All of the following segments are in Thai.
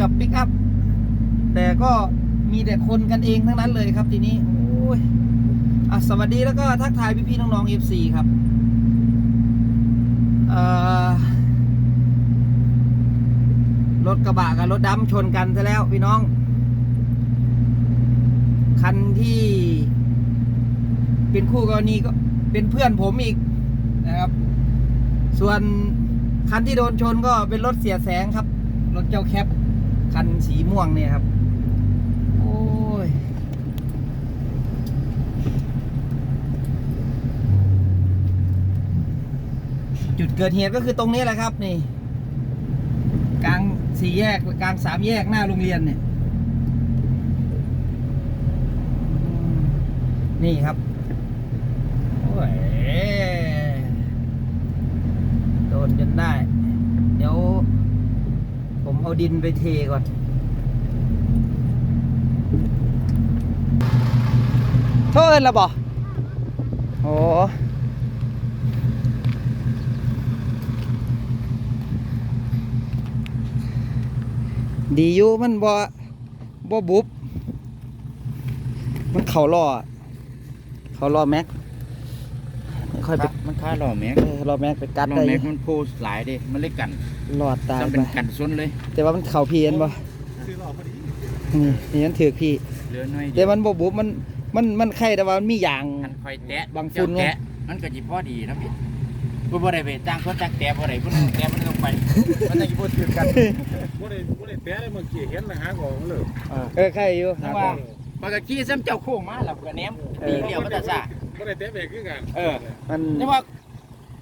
กับปิกอัพแต่ก็มีแต่คนกันเองทั้งนั้นเลยครับทีนี้โอ้ยอะสวัสดีแล้วก็ทักทายพี่ๆน้องๆ FC ครับรถกระบะกับรถดำชนกันซะแล้วพี่น้อง คันที่เป็นคู่กรณีก็เป็นเพื่อนผมอีกนะครับ ส่วนคันที่โดนชนก็เป็นรถเสียแสงครับ รถเจ้าแคป คันสีม่วงเนี่ยครับ โอ้ย จุดเกิดเหตุก็คือตรงนี้แหละครับนี่กลางสี่แยกกลางสามแยกหน้าโรงเรียนเนี่ย นี่ครับโอ้ยโดนจนได้ เดี๋ยวผมเอา ดินไปเทก่อนโทษละบ่โอ้ดีอยู่มันบ่บ่บุบ มันเข่าล่อ เขาล่อแม็ก ค่อยไปมันค่าหล่อแม็กเออล่อแม็กไปกัดหล่อได้แม็กมันโพสหลายเด้มันเลยกันหลอดตายต้องไปเป็นกันส้นเลยแต่ว่ามันเข่าพีเอ็นบ่นี่นี่มันถือพี่ เหลือน้อยแต่มันบ่บุบมันมันมันไข่แต่ว่ามันมียางคันคอยแตะบางฝุ่นไงเจ้าแตะมันก็สิพอดีนะพี่กูบ่ได้ไปจ้างคนจักแตะบ่ได้คนแตะมันต้องไปมันต้องสิบ่ถือกันบ่ได้บ่ได้แปะเลยเมื่อกี้เห็นนะหาของเลยเออไข่อยู่เพราะว่ามันก็ขี่ซ้ำเจ้าโค้งมาแล้วก็แหนมตีเดียวมันจะซ่า บ่ได้แตะเบรกคือกันเออมันแต่ว่า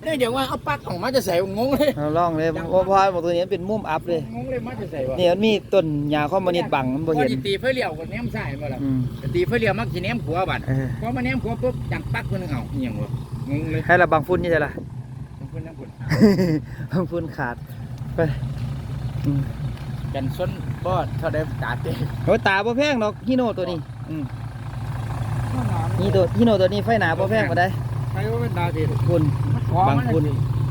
เนี่ยเดี๋ยวว่าเอาปลั๊กออกมาจะใส่งงเลยเอาลองเลยเพราะเพราะว่าตัวนี้มันเป็นมุมอัพเลย งงเลยมาจะใส่วะนี่มันมีต้นหญ้าคอมมิวนิสต์บังมันบ่พอเห็นสิตีไฟเลี้ยวก็แหนมซ้ายมาแล้วอืมตีไฟเลี้ยวมักสิแหนมขวาบัดเออพอมาแหนมขวาปุ๊บจังปักคนนึงเอาอหย่างวะงงเลยให้ระบังฝุ่นนี่ใช่ล่ะทั้งคนทั้งคนบังฝุ่นขาดไปอืมกันส้นบ่เท่าได้ตาเต้โอ้ยตาบ่แพงดอกฮิโน่ตัวนี้อืม นี่ตัวฮิโน่ตัวนี้ไฟหนาบ่แพงบ่ได้ใครว่าเป็นตาเต้ฝุ่นบางฝุ่น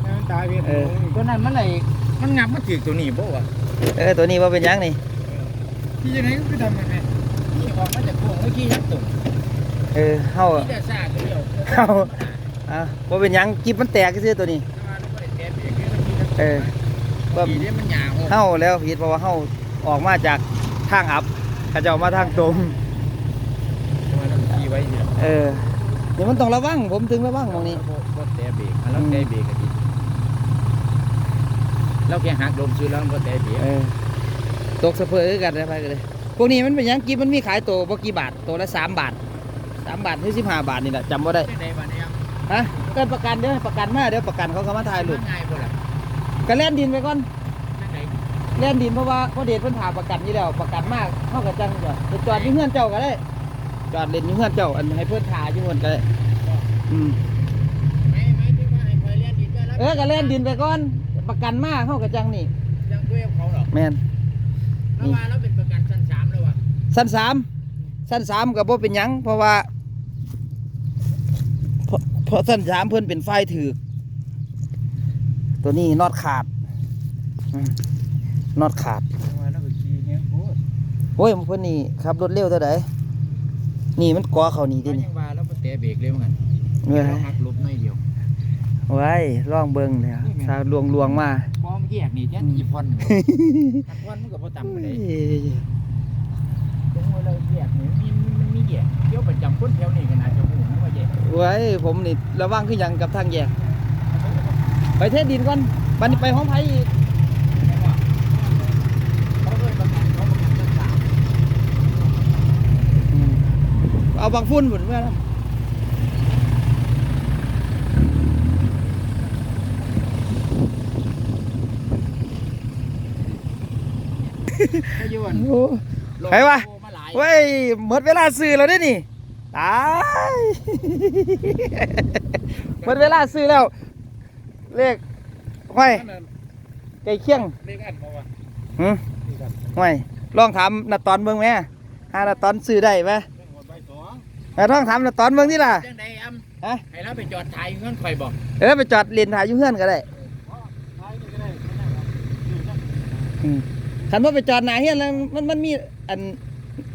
มันตาเต้เออตัวนั้นมันไหนมันงับมันถือตัวนี้บ่วะเออตัวนี้บ่เป็นหยังนี่ที่ยังไงก็คือทำไงแม่ที่ออกมาจากโค้งเมื่อกี้ยักตุ่มเออเฮาที่จะซ่าตัวเดียวเฮาอะบ่เป็นหยังจิบมันแตกซื่อๆตัวนี้เออบ่บ่ทีนี้มันหยาบเฮาแล้วผิดเพราะว่าเฮาออกมาจากทางอับเขาเจ้ามาทางตรงมาแล้วขี่ ไว้เนี่ยเออนี่มันต้องระวังผมถึงระวังตรงนี้บ่บ่แตะเบรกแล้วแตะเบรกก็ดีเราแค่หักลมซื้อแล้วมันบ่แตะเบรกเออตกสะเพอคือกันนะไปกันเลยพวกนี้มันเป็นหยังกินมันมีขายตัวบ่กี่บาทตัวละสามบาทสามบาทถึงสิบห้าบาทนี่แหละจำบ่ได้จังได๋บัดนี้ฮะเกินประกันเด้อประกันมาเดี๋ยวประกันเขาก็มาถ่ายหลุดง่ายบ่ล่ะก็แล่นดินไปก่อนจังได๋แล่นดินเพราะว่าพ่อเดชเพิ่นถามประกันอยู่แล้วประกันมากเท่ากับจังจ้ะไปจอดที่เฮือนเจ้าก็ได้ จอดเล่นอยู่เฮือนเจ้าอันให้เพิ่นถ่ายอยู่เฮือนก็ได้อืมไม่ไม่ถึงว่าให้คอยเรียนดินได้แล้วเออก็แล่นดินไปก่อน ประกันมากเท่ากับจังนี่ยังคุยกับเขาหรอกแม่นแล้วว่าเราเป็นประกันชั้นสามแล้วว่ะสั้นสามสั้นสามกับบ่เป็นหยัง เพราะว่าเพราะเพราะสั้นสามเพิ่นเป็นไฟถือกตัวนี้น็อตขาดอืมน็อตขาดว่าเราไปขี่เงี้ยโคตรโอ้ยเพิ่นนี่ขับรถเร็วเท่าใด นี่มันก่อเขานี่เขาดินี่ยังว่าเราบ่แตะเบรกเลยเหมือนกันเว้ยเราหักลบหน่อยเดียวไว้ลองเบิ่งเลยอะถ้าลวงลวงๆมาพอมแยกนี่แท้อีพอนหักพอนมันก็บ่ต่ำปานใดเอ้ยตรงว่าเราแยกนี่มีมันมีแยกเที่ยวประจำคนแถวนี้ก็น่าจะฮู้นะว่าแยกไว้ผมนี่ระวังขึ้นยังกับทางแยก ไปเทศดินก่อนบัดนี้ไปห้องไผอีก เขาเคยประกันเขาประกันชั้นสาม อืม เอาบางฟุ้นหมุนเมื่อนะเขาอยู่อั่นโอ้ใครวะโลมาหลายเว้ยหมดเวลาซื้อแล้วเด้นี่ตายหมดเวลาซื้อแล้ว เลขห้อยนั่นน่ะไก่เคียงเลขอันบ่วะหืมเลขอันห้อยลองถามนาตอนเบิ่งแหม่หานาตอนซื้อได้ไหม แต่ต้องถามนาตอนเบิ่งนี่ล่ะ จังไดอำฮะ ให้เราไปจอดถ่ายเงินข่อยบอกเออไปจอดเรียนถ่ายอยู่เพื่อนก็ได้ท้ายนี่ก็ได้ไม่ได้หรอกอยู่นั่นอืมคันว่าไปจอดหน้าเฮียนแล้วมันมันมีอัน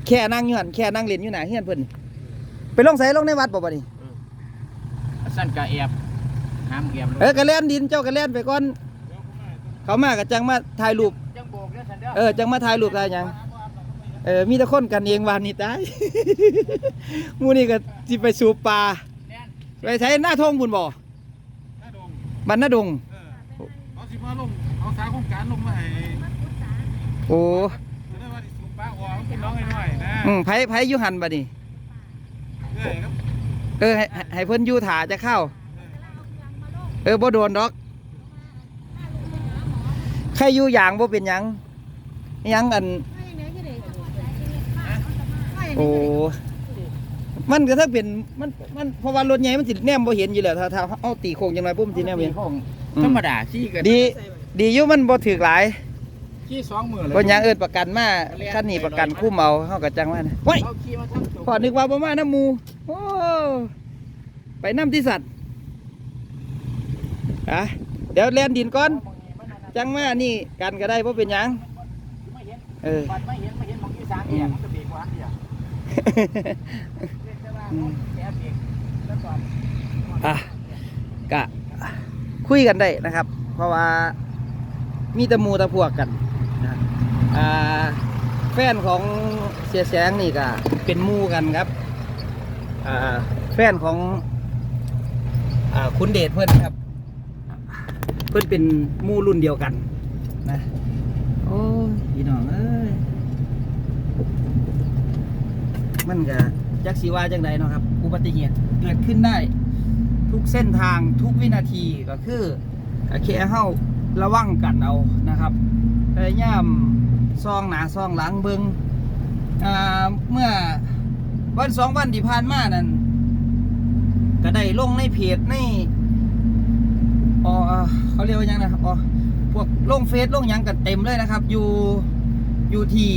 แค่นั่งอยู่หั่นแค่นั่งเล่นอยู่หน้าเฮียนเพิ่นนี่ไปลงไสลงในวัดบ่บัดนี้สั้นกะแอบห้ามแอบลงเออกระแล่นดินเจ้ากระแล่นไปก่อน เขามาก็จังมาถ่ายรูปจังโบกเด้อสันเด้อเออจังมาถ่ายรูปได้หยัง เออมีแต่คนกันเองวานนี่ตายหมู่นี่ก็สิไปสูบปลาแน่นไปใช้หน้าทงบุญบ่หน้าดงบรรณดงเออเอาสิมาลงเอาสาโครงการลงมาให้โอ้จะได้ว่าสิสูบปลาออกพี่น้องน้อยๆนะอืมไผไผอยู่หันบัดนี้ เอ้ยครับเออให้ให้ให้เพิ่นอยู่ถาจะเข้า เออบ่โดนดอก ใครอยู่อย่างบ่เป็นหยังหยังอัน โอ้มันก็ถ้าเป็นมันมันเพราะว่ารถใหญ่มันสิแนมบ่เห็นอยู่แล้วถ้าถ้าเอาตีโค้งจังไดปุ๊บมันสิแนมเห็นของอืมธรรมดาขี้กันดีดีอยู่มันบ่ถึกหลายขี้สองมือเลยบ่หยังเอิ้นประกันมาคันนี้ประกันคุ้มเอาเฮาก็จังว่านะโอ้ยเอาขี้มาทำตัวพอนึกว่าบ่มาน้ำหมูโอ้ไปน้ำที่สัตว์อะเดี๋ยวแล่นดินก่อน จังมานี่กันก็ได้เพราะเป็นหยังไม่เห็นเออบัดไม่เห็นไม่เห็นมองที่สามเนี่ย อบเบรกแล้วก่อนอะกะคุยกันได้นะครับ เพราะว่ามีแตะมูแตะพวกกันนะอ่าแฟนของเสียแสงนี่ก็เป็นหมู่กันครับอ่าแฟนของอ่าคุณเดชเพื่อนครับ เพื่อนเป็นหมู่รุ่นเดียวกันนะโอ้ยพี่น้องเอ้ย มันก็จักสีว่าจังใดเนาะครับ อุบัติเหตุเกิดขึ้นได้ ทุกเส้นทางทุกวินาทีก็คือก็แค่เฮาระวังกันเอานะครับพยายามซองหนาซองหลังเบิงอ่าเมื่อวันสองวันที่ผ่านมานั่นก็ได้ลงในเพจในอ๋อเขาเรียกว่ายังนะครับอ๋อพวกลงเฟซลงยังกันเต็มเลยนะครับ อยู่อยู่ที่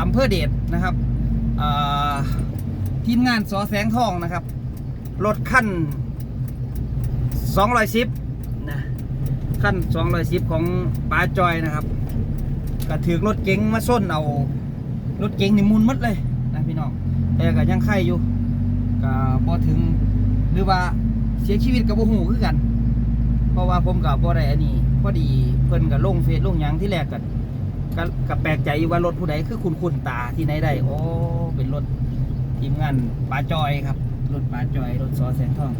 อำเภอเดชนะครับ ทีมงานสอแสงทองนะครับ รถขั้นสองร้อยสิบนะขั้นสองร้อยสิบของป้าจอยนะครับก็ถือรถเก๋งมาส้นเอารถเก๋งนี่มุนหมดเลยนะพี่น้องแต่ก็ยังไข่อยู่ก็พอถึงหรือว่าเสียชีวิตกับโบหูคือกัน เพราะว่าผมกับบ่ได้อันนี้พอดีเพิ่นกับลงเฟซลงหยังที่แรกกัน ก็ก็แปลกใจว่ารถผู้ใดคือคุณคุณตาที่ไหนได้ โอ้ เป็นรถทีมงานป้าจอยครับ รถป้าจอย รถซอแสงทอง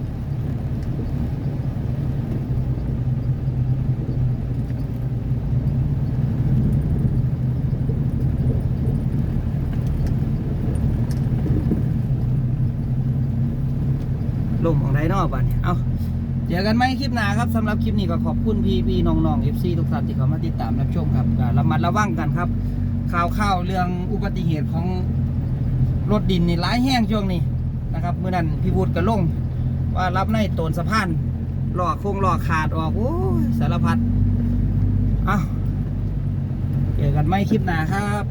ลมของไดโนบ้านเนี่ย เอา เจอกันไหมคลิปหน้าครับสำหรับคลิปนี้ก็ขอบคุณพี่พี่น้องน้องเอฟซีทุกท่านที่เข้ามาติดตามรับชมครับระมัดระวังกันครับ ข่าวข่าวเรื่องอุบัติเหตุของรถดินนี่ร้ายแห้งช่วงนี้นะครับเมื่อนั้นพี่วุฒิก็ลง ว่ารับในโตนสะพานหล้อโค้งล้อขาดออกโอ้ยสารพัดเอาเจอกันไหมคลิปหน้าครับ